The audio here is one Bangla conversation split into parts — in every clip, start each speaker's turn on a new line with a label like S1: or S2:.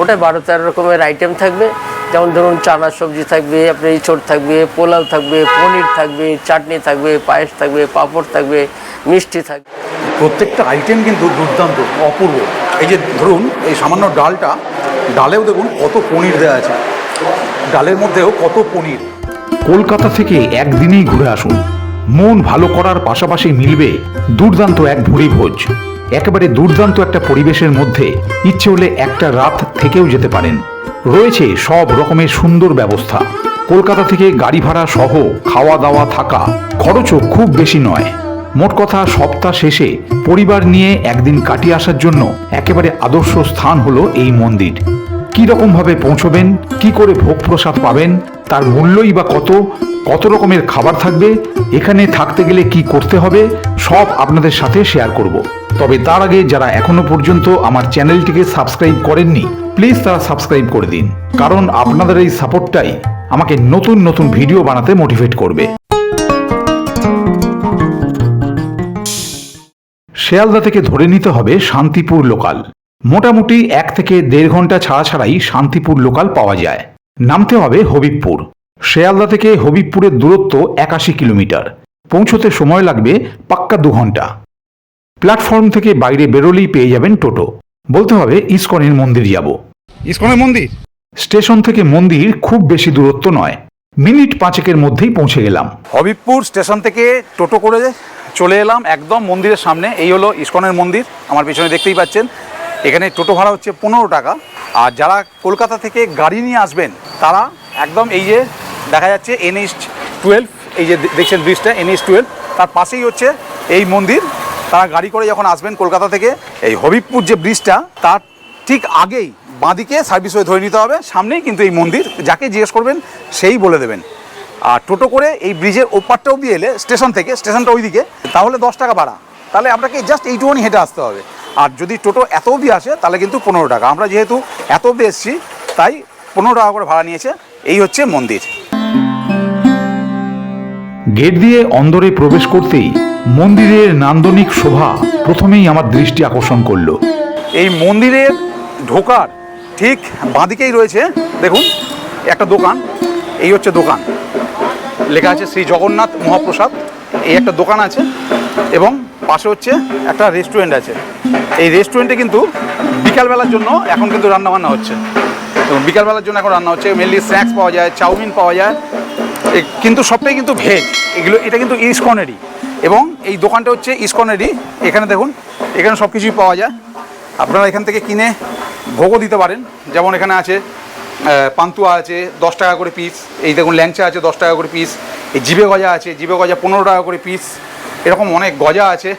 S1: ওটা বারো তেরো রকমের আইটেম থাকবে। যেমন ধরুন চানা সবজি থাকবে আপনার ইঁচড় থাকবে পোলাও থাকবে পনির থাকবে চাটনি থাকবে পায়েস থাকবে পাঁপড় থাকবে মিষ্টি থাকবে।
S2: প্রত্যেকটা আইটেম কিন্তু দুর্দান্ত অপূর্ব। এই যে ধরুন এই সামান্য ডালটা ডালেও দেখুন কত পনির দেওয়া আছে। ডালের মধ্যেও কত পনির।
S3: কলকাতা থেকে একদিনেই ঘুরে আসুন। মন ভালো করার পাশাপাশি মিলবে দুর্দান্ত এক ভুড়ি ভোজ। একেবারে দুর্দান্ত একটা পরিবেশের মধ্যে ইচ্ছে হলে একটা রাত থেকেও যেতে পারেন। রয়েছে সব রকমের সুন্দর ব্যবস্থা। কলকাতা থেকে গাড়ি ভাড়া সহ খাওয়া দাওয়া থাকা খরচও খুব বেশি নয়। মোট কথা সপ্তাহ শেষে পরিবার নিয়ে একদিন কাটিয়ে আসার জন্য একেবারে আদর্শ স্থান হলো এই মন্দির। কি রকম ভাবে পৌঁছবেন, কি করে ভোগ প্রসাদ পাবেন তার মূল্যই বা কত কত রকমের খাবার থাকবে, এখানে থাকতে গেলে কি করতে হবে, সব আপনাদের সাথে শেয়ার করব। তবে তার আগে যারা এখনও পর্যন্ত আমার চ্যানেলটিকে সাবস্ক্রাইব করেননি প্লিজ তারা সাবস্ক্রাইব করে দিন। কারণ আপনাদের এই সাপোর্টটাই আমাকে নতুন নতুন ভিডিও বানাতে মোটিভেট করবে। শেয়ালদা থেকে ধরে নিতে হবে শান্তিপুর লোকাল মোটামুটি এক থেকে দেড় ঘণ্টা ছাড়া ছাড়াই শান্তিপুর লোকাল পাওয়া যায়। নামতে হবে হবিবপুর। শেয়ালদা থেকে হবিবপুরের দূরত্ব একাশি কিলোমিটার। পৌঁছতে সময় লাগবে পাক্কা দু ঘণ্টা। প্ল্যাটফর্ম থেকে বাইরে বেরোলেই পেয়ে যাবেন টোটো। বলতে হবে ইস্কনের মন্দির যাব।
S2: ইস্কনের মন্দির?
S3: স্টেশন থেকে মন্দির খুব বেশি দূরত্ব নয়। মিনিট পাঁচেকের মধ্যেই পৌঁছে গেলাম।
S2: হবিবপুর স্টেশন থেকে টোটো করে চলে এলাম একদম মন্দিরের সামনে। এই হলো ইস্কনের মন্দির। আমার পিছনে দেখতেই পাচ্ছেন। এখানে টোটো ভাড়া হচ্ছে পনেরো টাকা। আর যারা কলকাতা থেকে গাড়ি নিয়ে আসবেন, তারা একদম এই যে দেখা যাচ্ছে এনএইচ টুয়েলভ, এই যে দেখছেন ব্রিজটা, এনএইচ টুয়েলভ, তার পাশেই হচ্ছে এই মন্দির। তারা গাড়ি করে যখন আসবেন কলকাতা থেকে, এই হবিবপুর যে ব্রিজটা, তার ঠিক আগেই বাঁদিকে সার্ভিস হয়ে ধরে নিতে হবে। সামনেই কিন্তু এই মন্দির, যাকে জিজ্ঞেস করবেন সেই বলে দেবেন। আর টোটো করে এই ব্রিজের ওপারটা অব্দি এলে, স্টেশন থেকে, স্টেশনটা ওইদিকে, তাহলে দশ টাকা ভাড়া। তাহলে আপনাকে জাস্ট এইটুকুনি হেঁটে আসতে হবে। আর যদি টোটো এত অবধি আসে তাহলে কিন্তু পনেরো টাকা। আমরা যেহেতু এত অবধি এসেছি তাই পনেরো টাকা করে ভাড়া নিয়েছে। এই হচ্ছে মন্দির।
S3: গেট দিয়ে অন্দরে প্রবেশ করতেই মন্দিরের নান্দনিক শোভা প্রথমেই আমার দৃষ্টি আকর্ষণ করল।
S2: এই মন্দিরের ঢোকার ঠিক বাঁদিকেই রয়েছে দেখুন একটা দোকান। এই হচ্ছে দোকান। লেখা আছে শ্রী জগন্নাথ মহাপ্রসাদ। এই একটা দোকান আছে এবং পাশে হচ্ছে একটা রেস্টুরেন্ট আছে। এই রেস্টুরেন্টে কিন্তু বিকালবেলার জন্য এখন কিন্তু রান্নাবান্না হচ্ছে। এবং বিকালবেলার জন্য এখন রান্না হচ্ছে মেনলি স্ন্যাক্স পাওয়া যায়, চাউমিন পাওয়া যায়। কিন্তু সবটাই কিন্তু ভেজ এগুলো, এটা কিন্তু ইস্কনেরই এবং এই দোকানটা হচ্ছে ইস্কনেরই এখানে দেখুন, এখানে সব কিছুই পাওয়া যায়। আপনারা এখান থেকে কিনে ভোগও দিতে পারেন। যেমন এখানে আছে পান্তুয়া আছে, দশ টাকা করে পিস এই দেখুন ল্যাংচা আছে, দশ টাকা করে পিস এই জিবে গজা আছে, জিবে গজা পনেরো টাকা করে পিস এরকম অনেক গজা আছে।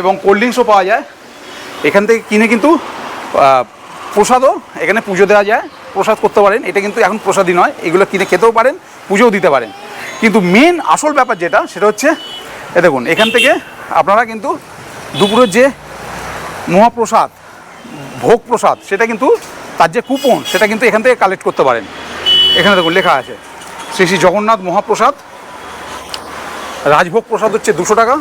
S2: এবং কোল্ড ড্রিঙ্কসও পাওয়া যায়। এখান থেকে কিনে কিন্তু প্রসাদও এখানে পুজো দেওয়া যায়। প্রসাদ করতে পারেন। এটা কিন্তু এখন প্রসাদই নয়। এগুলো কিনে খেতেও পারেন, পুজোও দিতে পারেন। কিন্তু মেন আসল ব্যাপার যেটা, সেটা হচ্ছে, এ দেখুন, এখান থেকে আপনারা কিন্তু দুপুরের যে মহাপ্রসাদ, ভোগ প্রসাদ, সেটা কিন্তু তার যে কুপন, সেটা কিন্তু এখান থেকে কালেক্ট করতে পারেন। এখানে দেখুন লেখা আছে, শ্রী শ্রী জগন্নাথ মহাপ্রসাদ, রাজভোগ প্রসাদ হচ্ছে দুশো টাকা,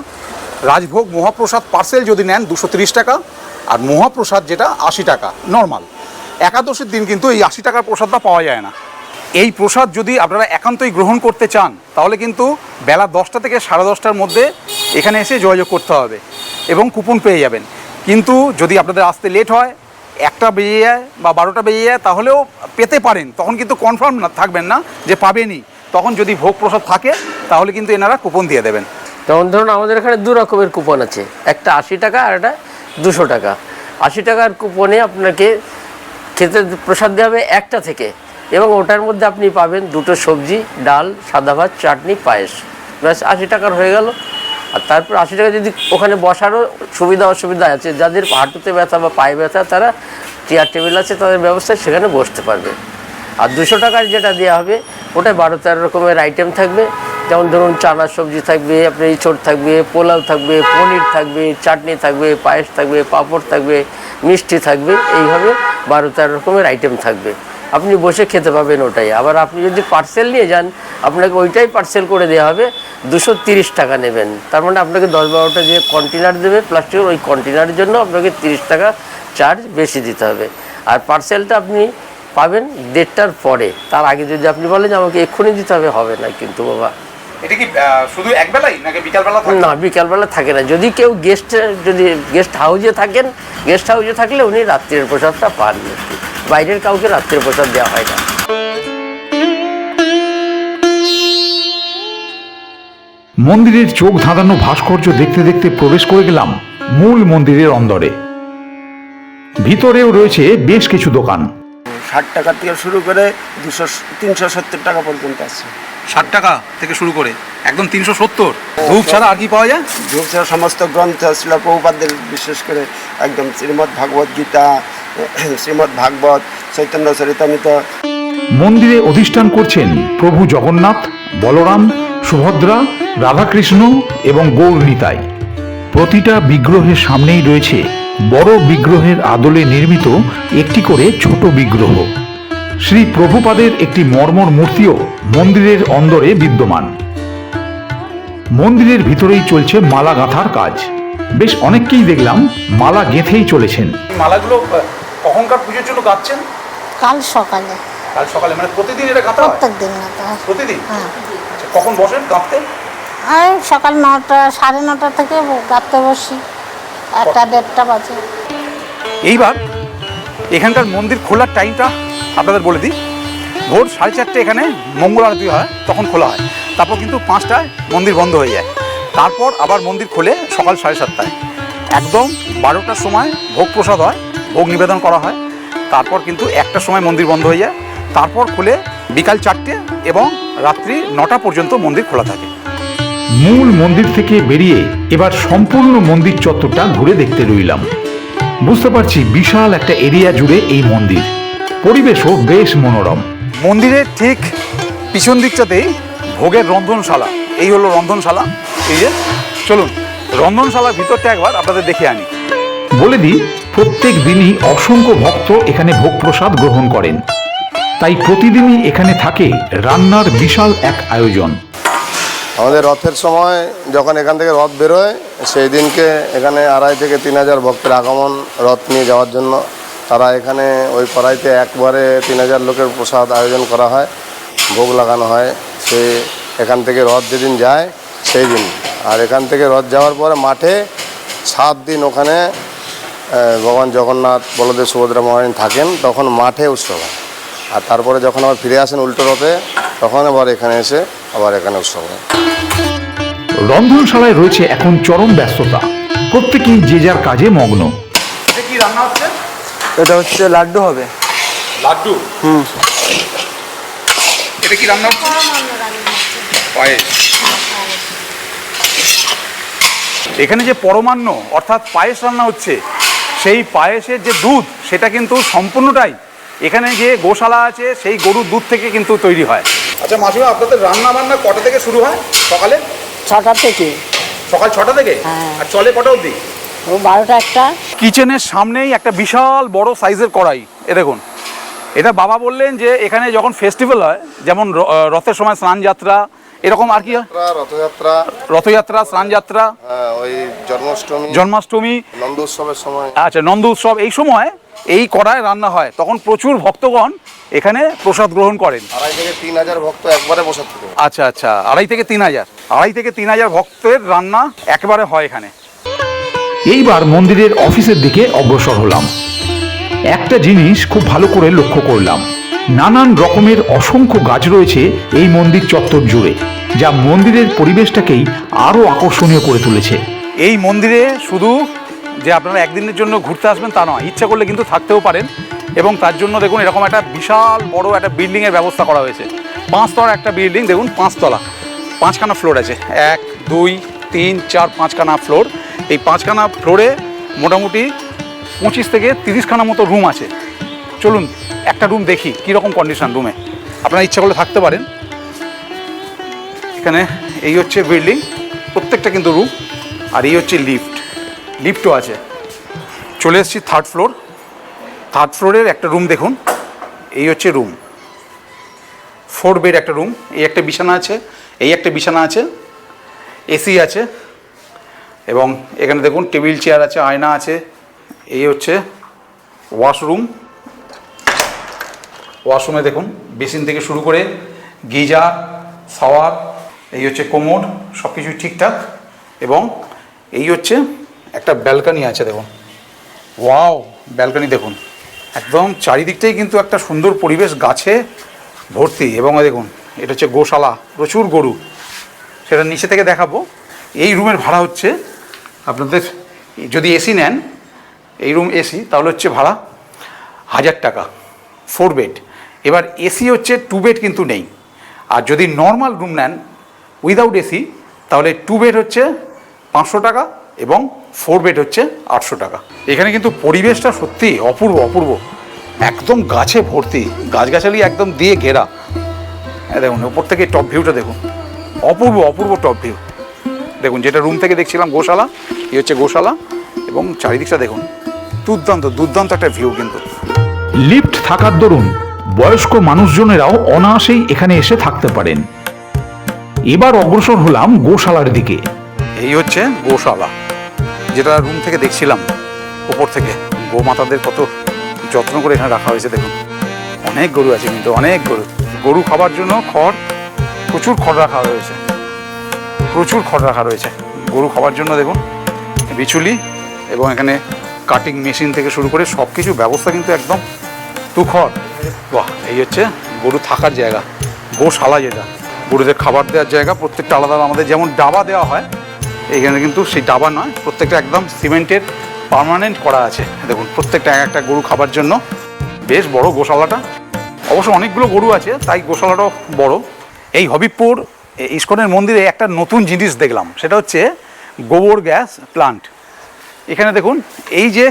S2: রাজভোগ মহাপ্রসাদ পার্সেল যদি নেন দুশো টাকা, আর মহাপ্রসাদ যেটা আশি টাকা নর্মাল একাদশীর দিন কিন্তু এই আশি টাকার প্রসাদটা পাওয়া যায় না। এই প্রসাদ যদি আপনারা একান্তই গ্রহণ করতে চান, তাহলে কিন্তু বেলা দশটা থেকে সাড়ে দশটার মধ্যে এখানে এসে যোগাযোগ করতে হবে এবং কুপন পেয়ে যাবেন। কিন্তু যদি আপনাদের আসতে লেট হয় একটা বেজে যায় বা বারোটা বেজে যায়, তাহলেও পেতে পারেন। তখন কিন্তু কনফার্ম না, থাকবেন না যে পাবেনই। তখন যদি ভোগ প্রসাদ থাকে, তাহলে কিন্তু এনারা কুপন দিয়ে দেবেন।
S1: যেমন ধরুন আমাদের এখানে দু রকমের কুপন আছে। একটা আশি টাকা আর একটা দুশো টাকা। আশি টাকার কুপনে আপনাকে খেতে প্রসাদ দেওয়া হবে একটা থেকে। এবং ওটার মধ্যে আপনি পাবেন দুটো সবজি, ডাল, সাদা ভাত, চাটনি, পায়েস। ব্যাস, আশি টাকার হয়ে গেল। আর তারপর আশি টাকা যদি ওখানে বসারও সুবিধা অসুবিধা আছে, যাদের হাঁটুতে ব্যথা বা পায়ে ব্যথা, তারা চেয়ার টেবিল আছে, তাদের ব্যবস্থায় সেখানে বসতে পারবে। আর দুশো টাকার যেটা দেওয়া হবে ওটা বারো তেরো রকমের আইটেম থাকবে। যেমন ধরুন চানা সবজি থাকবে, আপনার ইঁচড় থাকবে, পোলাও থাকবে, পনির থাকবে, চাটনি থাকবে, পায়েস থাকবে, পাঁপড় থাকবে, মিষ্টি থাকবে। এইভাবে বারো তেরো রকমের আইটেম থাকবে। আপনি বসে খেতে পাবেন ওটাই। আবার আপনি যদি পার্সেল নিয়ে যান, আপনাকে ওইটাই পার্সেল করে দেওয়া হবে, দুশো তিরিশ টাকা নেবেন। তার মানে আপনাকে দশ বারোটা যে কন্টেনার দেবে প্লাস্টিকের ওই কন্টেনারের জন্য আপনাকে তিরিশ টাকা চার্জ বেশি দিতে হবে। আর পার্সেলটা আপনি পাবেন দেড়টার পরে। তার আগে যদি আপনি বলেন যে আমাকে এক্ষুনি দিতে হবে হবে না কিন্তু বাবা।
S2: এটা কি শুধু এক বেলাই নাকি বিকালবেলা থাকে?
S1: না বিকালবেলা থাকে না। যদি কেউ গেস্ট যদি গেস্ট হাউসে থাকেন গেস্ট হাউসে থাকলে উনি রাত্রের প্রসাদটা পান। বাইরের কাউকে রাত্রের প্রসাদ দেওয়া হয় না।
S3: মন্দিরের চোখ ধাঁধানো ভাস্কর্য দেখতে দেখতে প্রবেশ করে গেলাম মূল মন্দিরের অন্দরে। ভিতরেও রয়েছে বেশ কিছু দোকান।
S4: ষাট টাকা থেকে শুরু করে দুশো তিনশো সত্তর টাকা পর্যন্ত আছে।
S2: ষাট টাকা থেকে শুরু করে একদম তিনশো সত্তর। ধূপ ছাড়া আর কি পাওয়া যায়?
S4: ধূপ ছাড়া সমস্ত গ্রন্থ ছিল প্রভুপাদের বিশেষ করে একদম শ্রীমদ্ ভাগবত গীতা শ্রীমদ্ ভাগবত চৈতন্য চরিতামিত।
S3: মন্দিরে অধিষ্ঠান করছেন প্রভু জগন্নাথ বলরাম সুভদ্রা রাধাকৃষ্ণ এবং গৌর নিতাই প্রতিটা বিগ্রহের সামনেই রয়েছে বড় বিগ্রহের আদলে নির্মিত একটি করে ছোট বিগ্রহ। শ্রী প্রভুপাদের একটি মর্মর মূর্তিও মন্দিরের অন্দরে বিদ্যমান। মন্দিরের ভিতরেই চলছে মালা গাঁথার কাজ। বেশ অনেককেই দেখলাম মালা গেঁথেই চলেছেন।
S2: মালাগুলো কখনকার পুজোর জন্য গাচ্ছেন
S5: কাল সকালে।
S2: কাল সকালে মানে প্রতিদিন এটা গাঁথা হয়?
S5: প্রত্যেক দিন না তো
S2: প্রতিদিন?
S5: হ্যাঁ।
S2: আচ্ছা, কখন বসেন গাঁথতে?
S5: সকাল নটা সাড়ে নটা থেকে গাঁথতে বসি। একটা দেড়টা বাজে।
S2: এইবার এখানকার মন্দির খোলার টাইমটা আপনাদের বলে দিই। ভোর সাড়ে চারটে এখানে মঙ্গল আরতি হয়, তখন খোলা হয়। তারপর কিন্তু পাঁচটায় মন্দির বন্ধ হয়ে যায়। তারপর আবার মন্দির খোলে সকাল সাড়ে সাতটায়। একদম বারোটার সময় ভোগ প্রসাদ হয়, ভোগ নিবেদন করা হয়। তারপর কিন্তু একটার সময় মন্দির বন্ধ হয়ে যায়। তারপর খুলে বিকাল চারটে এবং রাত্রি নটা পর্যন্ত মন্দির খোলা থাকে।
S3: মূল মন্দির থেকে বেরিয়ে এবার সম্পূর্ণ মন্দির চত্বরটা ঘুরে দেখতে রইলাম। বুঝতে পারছি বিশাল একটা এরিয়া জুড়ে এই মন্দির। পরিবেশও বেশ মনোরম।
S2: মন্দিরের ঠিক পিছন দিকটাতেই ভোগের রন্ধনশালা। এই হলো রন্ধনশালা। এই যে চলুন রন্ধনশালার ভিতরটা একবার আপনাদের দেখে আনি।
S3: বলে দিই প্রত্যেক দিনই অসংখ্য ভক্ত এখানে ভোগ প্রসাদ গ্রহণ করেন। তাই প্রতিদিনই এখানে থাকে রান্নার বিশাল এক আয়োজন।
S6: আমাদের রথের সময় যখন এখান থেকে রথ বেরোয়, সেই দিনকে এখানে আড়াই থেকে তিন হাজার ভক্তের আগমন রথ নিয়ে যাওয়ার জন্য। তারা এখানে ওই কড়াইতে একবারে তিন হাজার লোকের প্রসাদ আয়োজন করা হয়, ভোগ লাগানো হয়। সে এখান থেকে রথ যেদিন যায়, সেই দিন। আর এখান থেকে রথ যাওয়ার পরে মাঠে সাত দিন ওখানে ভগবান জগন্নাথ, বলদেব সুভদ্রা মহারানী থাকেন, তখন মাঠে উৎসব আর তারপরে যখন আবার ফিরে আসেন উল্টো রথে, তখন আবার এখানে এসে আবার এখানে উৎসব হয়।
S3: রন্ধনশালায় রয়েছে এখন চরম ব্যস্ততা। প্রত্যেকেই যে যার কাজে মগ্ন।
S2: এটা কি রান্না হচ্ছে?
S4: এটা হচ্ছে লাড্ডু হবে।
S2: লাড্ডু? হুম। এটা কি রান্না হচ্ছে? পায়েস। এখানে যে পরমান্ন অর্থাৎ পায়েস রান্না হচ্ছে সেই পায়েসের যে দুধ সেটা কিন্তু সম্পূর্ণটাই এখানে যে গোশালা আছে সেই গরুর দুধ থেকে কিন্তু তৈরি হয়। আচ্ছা মাসিমা আপনাদের রান্না বান্না কটা থেকে শুরু হয় সকালে?
S5: ছটা থেকে।
S2: সকাল ছটা থেকে?
S5: হ্যাঁ।
S2: আর চলে কটা অবধি?
S5: ও বারোটা একটা।
S2: কিচেনের সামনেই একটা বিশাল বড় সাইজের কড়াই এ দেখুন। এটা বাবা বললেন যে এখানে যখন ফেস্টিভ্যাল হয় যেমন র- রথের সময় স্নান যাত্রা এরকম আর কি
S6: রথযাত্রা।
S2: রথযাত্রা স্নান যাত্রা।
S6: হ্যাঁ, ওই জন্মাষ্টমী
S2: জন্মাষ্টমী।
S6: নন্দ উৎসবের সময়।
S2: আচ্ছা নন্দ উৎসব এই সময় এই কড়ায় রান্না হয় তখন প্রচুর ভক্তগণ এখানে প্রসাদ গ্রহণ করেন।
S6: আড়াই থেকে তিন হাজার ভক্ত একবারে থাকে
S2: আচ্ছা আচ্ছা আড়াই থেকে তিন হাজার। আড়াই থেকে তিন হাজার ভক্তের রান্না একেবারে হয় এখানে।
S3: এইবার মন্দিরের অফিসের দিকে অগ্রসর হলাম। একটা জিনিস খুব ভালো করে লক্ষ্য করলাম। নানান রকমের অসংখ্য গাছ রয়েছে এই মন্দির চত্বর জুড়ে যা মন্দিরের পরিবেশটাকেই আরও আকর্ষণীয় করে তুলেছে।
S2: এই মন্দিরে শুধু যে আপনারা একদিনের জন্য ঘুরতে আসবেন তা নয়। ইচ্ছা করলে কিন্তু থাকতেও পারেন। এবং তার জন্য দেখুন, এরকম একটা বিশাল বড় একটা বিল্ডিংয়ের ব্যবস্থা করা হয়েছে। পাঁচতলা একটা বিল্ডিং, দেখুন, পাঁচতলা। পাঁচখানা ফ্লোর আছে। এক, দুই, তিন, চার, পাঁচখানা ফ্লোর। এই পাঁচখানা ফ্লোরে মোটামুটি পঁচিশ থেকে তিরিশখানা মতো রুম আছে। চলুন, একটা রুম দেখি, কীরকম কন্ডিশন রুমে। আপনারা ইচ্ছা করলে থাকতে পারেন। এখানে এই হচ্ছে বিল্ডিং, প্রত্যেকটা কিন্তু রুম। আর এই হচ্ছে লিফট। লিফটও আছে। চলে এসেছি থার্ড ফ্লোর থার্ড ফ্লোরের একটা রুম দেখুন। এই হচ্ছে রুম ফোর বেড একটা রুম এই একটা বিছানা আছে। এই একটা বিছানা আছে। এসি আছে। এবং এখানে দেখুন টেবিল চেয়ার আছে, আয়না আছে। এই হচ্ছে ওয়াশরুম ওয়াশরুমে দেখুন বেসিন থেকে শুরু করে গিজার শাওয়ার এই হচ্ছে কোমোড সব কিছুই ঠিকঠাক। এবং এই হচ্ছে একটা ব্যালকানি আছে, দেখুন। ওয়াও, ব্যালকানি দেখুন। একদম চারিদিকটাই কিন্তু একটা সুন্দর পরিবেশ, গাছে ভর্তি। এবং দেখুন, এটা হচ্ছে গোশালা, প্রচুর গরু। সেটা নিচে থেকে দেখাবো। এই রুমের ভাড়া হচ্ছে, আপনাদের যদি এসি নেন, এই রুম এসি, তাহলে হচ্ছে ভাড়া হাজার টাকা ফোর বেড এবার এসি হচ্ছে টু বেড কিন্তু নেই। আর যদি নর্মাল রুম নেন উইদাউট এসি, তাহলে টু বেড হচ্ছে পাঁচশো টাকা এবং ফোর বেড হচ্ছে আটশো টাকা। এখানে কিন্তু পরিবেশটা সত্যি অপূর্ব অপূর্ব। একদম গাছে ভর্তি গাছগাছালি একদম দিয়ে ঘেরা। হ্যাঁ দেখুন ওপর থেকে টপ ভিউটা দেখুন। অপূর্ব অপূর্ব টপ ভিউ দেখুন যেটা রুম থেকে দেখছিলাম গোশালা এই হচ্ছে গোশালা এবং চারিদিকটা দেখুন। দুর্দান্ত দুর্দান্ত একটা ভিউ কিন্তু।
S3: লিফট থাকার দরুন বয়স্ক মানুষজনেরাও অনায়াসেই এখানে এসে থাকতে পারেন। এবার অগ্রসর হলাম গোশালার দিকে।
S2: এই হচ্ছে গোশালা। যেটা রুম থেকে দেখছিলাম ওপর থেকে। গোমাতাদের কত যত্ন করে এখানে রাখা হয়েছে, দেখুন। অনেক গরু আছে কিন্তু, অনেক গরু। গরু খাবার জন্য খড়, প্রচুর খড় রাখা রয়েছে প্রচুর খড় রাখা রয়েছে। গরু খাবার জন্য দেখুন, বিচুলি এবং এখানে কাটিং মেশিন থেকে শুরু করে সব কিছু ব্যবস্থা কিন্তু একদম তুখর বাহ, এই হচ্ছে গরু থাকার জায়গা, গোশালা যেটা। গরুদের খাবার দেওয়ার জায়গা, প্রত্যেকটা আলাদা আলাদা। আমাদের যেমন ডাবা দেওয়া হয় এখানে কিন্তু সেই ডাবা নয়, প্রত্যেকটা একদম সিমেন্টের পার্মানেন্ট করা আছে। দেখুন, প্রত্যেকটা এক একটা গরু খাবার জন্য। বেশ বড় গোশালাটা। অবশ্য অনেকগুলো গরু আছে, তাই গোশালাটাও বড়। এই হবিবপুর ইস্কনের মন্দিরে একটা নতুন জিনিস দেখলাম, সেটা হচ্ছে গোবর গ্যাস প্লান্ট এখানে দেখুন, এই যে,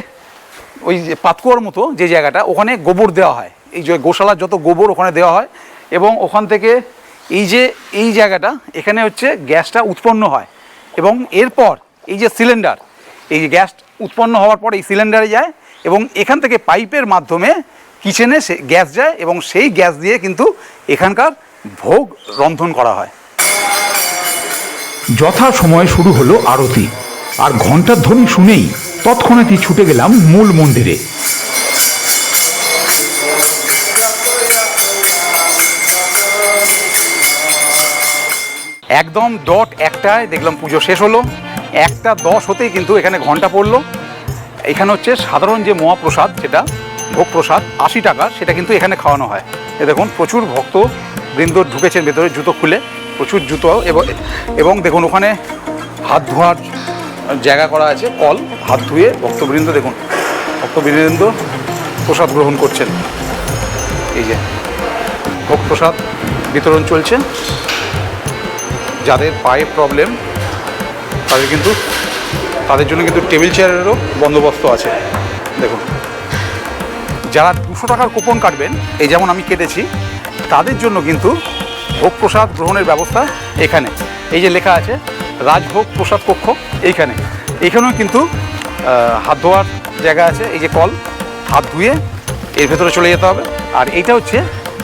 S2: ওই যে পাতকুয়ার মতো যে জায়গাটা, ওখানে গোবর দেওয়া হয়। এই যে গোশালার যত গোবর ওখানে দেওয়া হয়, এবং ওখান থেকে এই যে, এই জায়গাটা, এখানে হচ্ছে গ্যাসটা উৎপন্ন হয়। এবং এরপর এই যে সিলিন্ডার, এই যে গ্যাস উৎপন্ন হওয়ার পর এই সিলিন্ডারে যায় এবং এখান থেকে পাইপের মাধ্যমে কিচেনে সে গ্যাস যায় এবং সেই গ্যাস দিয়ে কিন্তু এখানকার ভোগ রন্ধন করা হয়।
S3: যথা সময়ে শুরু হলো আরতি। আর ঘণ্টার ধ্বনি শুনেই তৎক্ষণাৎই ছুটে গেলাম মূল মন্দিরে।
S2: একদম ডট একটায়, দেখলাম পুজো শেষ হলো। একটা দশ হতেই কিন্তু এখানে ঘণ্টা পড়ল। এখানে হচ্ছে সাধারণ যে মহাপ্রসাদ সেটা ভোগ প্রসাদ আশি টাকা, সেটা কিন্তু এখানে খাওয়ানো হয়। এ দেখুন, প্রচুর ভক্ত বৃন্দ ঢুকেছেন ভেতরে জুতো খুলে, প্রচুর জুতো এবং এবং দেখুন ওখানে হাত ধোয়ার জায়গা করা আছে, কল, হাত ধুয়ে ভক্তবৃন্দ, দেখুন, ভক্তবৃন্দ প্রসাদ গ্রহণ করছেন। এই যে ভোগ প্রসাদ বিতরণ চলছে। যাদের পায়ে প্রবলেম তাদের কিন্তু, তাদের জন্য কিন্তু টেবিল চেয়ারেরও বন্দোবস্ত আছে। দেখুন, যারা দুশো টাকার কুপন কাটবেন, এই যেমন আমি কেটেছি, তাদের জন্য কিন্তু ভোগ প্রসাদ গ্রহণের ব্যবস্থা এখানে। এই যে লেখা আছে রাজভোগ প্রসাদ কক্ষ এইখানে। এখানেও কিন্তু হাত ধোয়ার জায়গা আছে, এই যে কল, হাত ধুয়ে এর ভেতরে চলে যেতে হবে। আর এইটা হচ্ছে,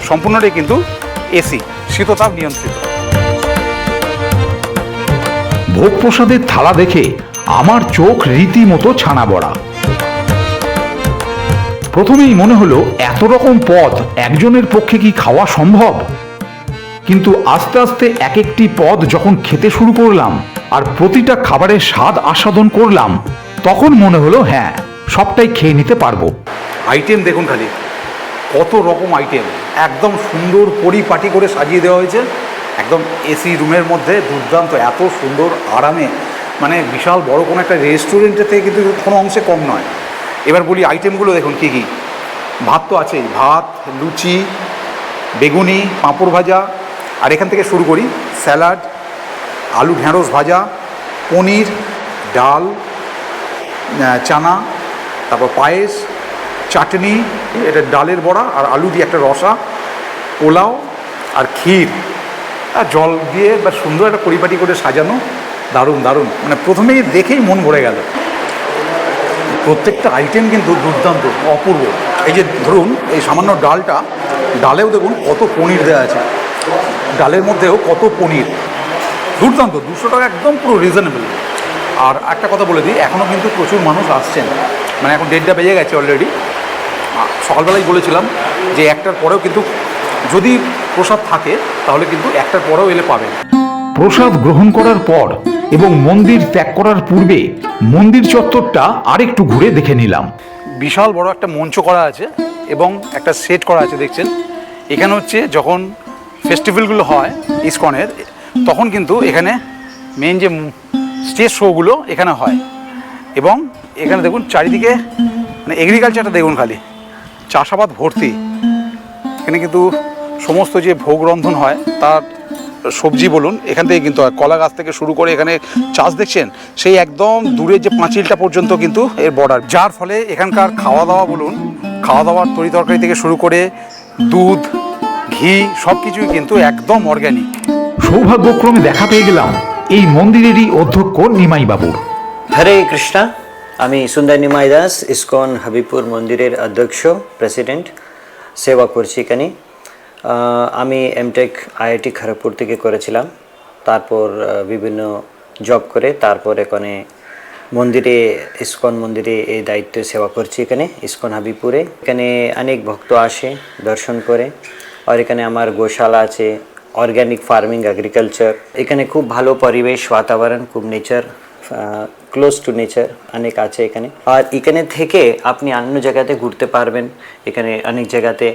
S2: সম্পূর্ণটাই কিন্তু এসি শীততাপ নিয়ন্ত্রিত।
S3: ভোগ প্রসাদের থালা দেখে আমার চোখ রীতিমতো ছানা বড়া প্রথমেই মনে হলো, এত রকম পদ একজনের পক্ষে কি খাওয়া সম্ভব? কিন্তু আস্তে আস্তে এক একটি পদ যখন খেতে শুরু করলাম আর প্রতিটা খাবারের স্বাদ আস্বাদন করলাম, তখন মনে হলো হ্যাঁ সবটাই খেয়ে নিতে পারব।
S2: আইটেম দেখুন খালি। কত রকম আইটেম। একদম সুন্দর পরিপাটি করে সাজিয়ে দেওয়া হয়েছে। একদম এসি রুমের মধ্যে দুর্দান্ত, এত সুন্দর আরামে মানে বিশাল বড় কোনো একটা রেস্টুরেন্টের থেকে কিন্তু কোনো অংশে কম নয়। এবার বলি আইটেমগুলো দেখুন কী কী। ভাত তো আছেই, ভাত, লুচি, বেগুনি, পাঁপড় ভাজা, আর এখান থেকে শুরু করি, স্যালাড, আলু ঢেঁড়স ভাজা, পনির, ডাল চানা, তারপর পায়েস, চাটনি, এটা ডালের বড়া আর আলু দিয়ে একটা রসা, পোলাও আর ক্ষীর। আর জল দিয়ে বা সুন্দর একটা পরিপাটি করে সাজানো, দারুণ দারুণ। মানে প্রথমেই দেখেই মন ভরে গেল। প্রত্যেকটা আইটেম কিন্তু দুর্দান্ত, অপূর্ব। এই যে ধরুন, এই সামান্য ডালটা, ডালেও দেখুন কত পনির দেওয়া আছে। ডালের মধ্যেও কত পনির। দুর্দান্ত, দুশো টাকা একদম পুরো রিজনেবল আর একটা কথা বলে দিই এখনও কিন্তু প্রচুর মানুষ আসছেন। মানে এখন ডেটটা বেজে গেছে অলরেডি সকালবেলায় বলেছিলাম যে একটার পরেও কিন্তু যদি প্রসাদ থাকে তাহলে কিন্তু একটার পরেও এলে পাবেন
S3: প্রসাদ গ্রহণ করার পর এবং মন্দির ত্যাগ করার পূর্বে মন্দির চত্বরটা আরেকটু ঘুরে দেখে নিলাম।
S2: বিশাল বড় একটা মঞ্চ করা আছে এবং একটা সেট করা আছে দেখছেন? এখানে হচ্ছে যখন ফেস্টিভ্যালগুলো হয় ইসকনের তখন কিন্তু এখানে মেন যে স্টেজ শোগুলো এখানে হয়। এবং এখানে দেখুন চারিদিকে মানে এগ্রিকালচারটা দেখুন খালি চাষাবাদ ভর্তি। এখানে কিন্তু সমস্ত যে ভোগ রন্ধন হয় তার সবজি বলুন এখান থেকে কিন্তু হয়। কলা গাছ থেকে শুরু করে এখানে চাষ দেখছেন সেই একদম দূরের যে পাঁচিলটা পর্যন্ত কিন্তু এর বর্ডার যার ফলে এখানকার খাওয়া দাওয়া বলুন খাওয়া দাওয়ার তরি তরকারি থেকে শুরু করে দুধ ঘি সব কিছুই কিন্তু একদম অর্গ্যানিক
S3: সৌভাগ্যক্রমে দেখা পেয়ে গেলাম এই মন্দিরেরই অধ্যক্ষ নিমাই বাবুর
S7: হরে কৃষ্ণা আমি সুন্দর নিমাই দাস ইসকন হাবিপুর মন্দিরের অধ্যক্ষ প্রেসিডেন্ট সেবা করছি এখানে। আমি এমটেক আইআইটি খড়গপুর থেকে করেছিলাম। তারপর বিভিন্ন জব করে তারপর এখানে মন্দিরে, ইস্কন মন্দিরে এই দায়িত্বে সেবা করছি এখানে, ইস্কন হাবিপুরে এখানে অনেক ভক্ত আসে, দর্শন করে। আর এখানে আমার গোশালা আছে অর্গ্যানিক ফার্মিং এগ্রিকালচার এখানে খুব ভালো পরিবেশ, বাতাবরণ, খুব নেচার ক্লোজ টু নেচার অনেক আছে এখানে। আর এখানে থেকে আপনি অন্য জায়গাতে ঘুরতে পারবেন। এখানে অনেক জায়গাতে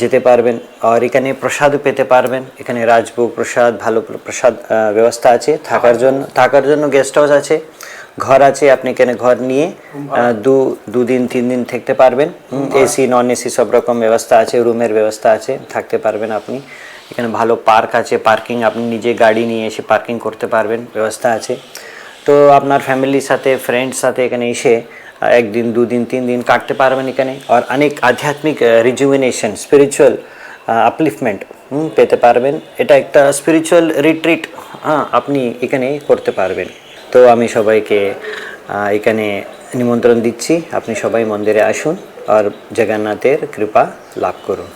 S7: যেতে পারবেন আর এখানে প্রসাদও পেতে পারবেন। এখানে রাজভোগ প্রসাদ ভালো প্রসাদ ব্যবস্থা আছে থাকার জন্য থাকার জন্য গেস্ট হাউস আছে। ঘর আছে আপনি এখানে ঘর নিয়ে দু দুদিন তিন দিন থাকতে পারবেন। এসি নন এসি সব রকম ব্যবস্থা আছে রুমের ব্যবস্থা আছে থাকতে পারবেন আপনি। এখানে ভালো পার্ক আছে পার্কিং আপনি নিজে গাড়ি নিয়ে এসে পার্কিং করতে পারবেন ব্যবস্থা আছে। তো আপনার ফ্যামিলির সাথে ফ্রেন্ডস সাথে এখানে এসে একদিন, দুদিন তিন দিন কাটতে পারবেন এখানে। আর অনেক আধ্যাত্মিক রিজুমিনেশন স্পিরিচুয়াল আপলিফমেন্ট পেতে পারবেন। এটা একটা স্পিরিচুয়াল রিট্রিট হ্যাঁ আপনি এখানে করতে পারবেন। তো আমি সবাইকে এখানে নিমন্ত্রণ দিচ্ছি। আপনি সবাই মন্দিরে আসুন আর জগন্নাথের কৃপা লাভ করুন।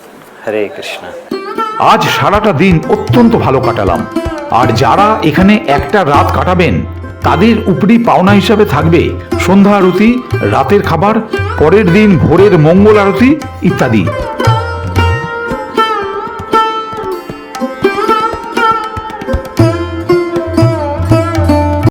S7: হরে কৃষ্ণ।
S3: আজ সারাটা দিন অত্যন্ত ভালো কাটালাম। আর যারা এখানে একটা রাত কাটাবেন তাদের উপরি পাওনা হিসাবে থাকবে সন্ধ্যা আরতি, রাতের খাবার, পরের দিন ভোরের মঙ্গল আরতি ইত্যাদি।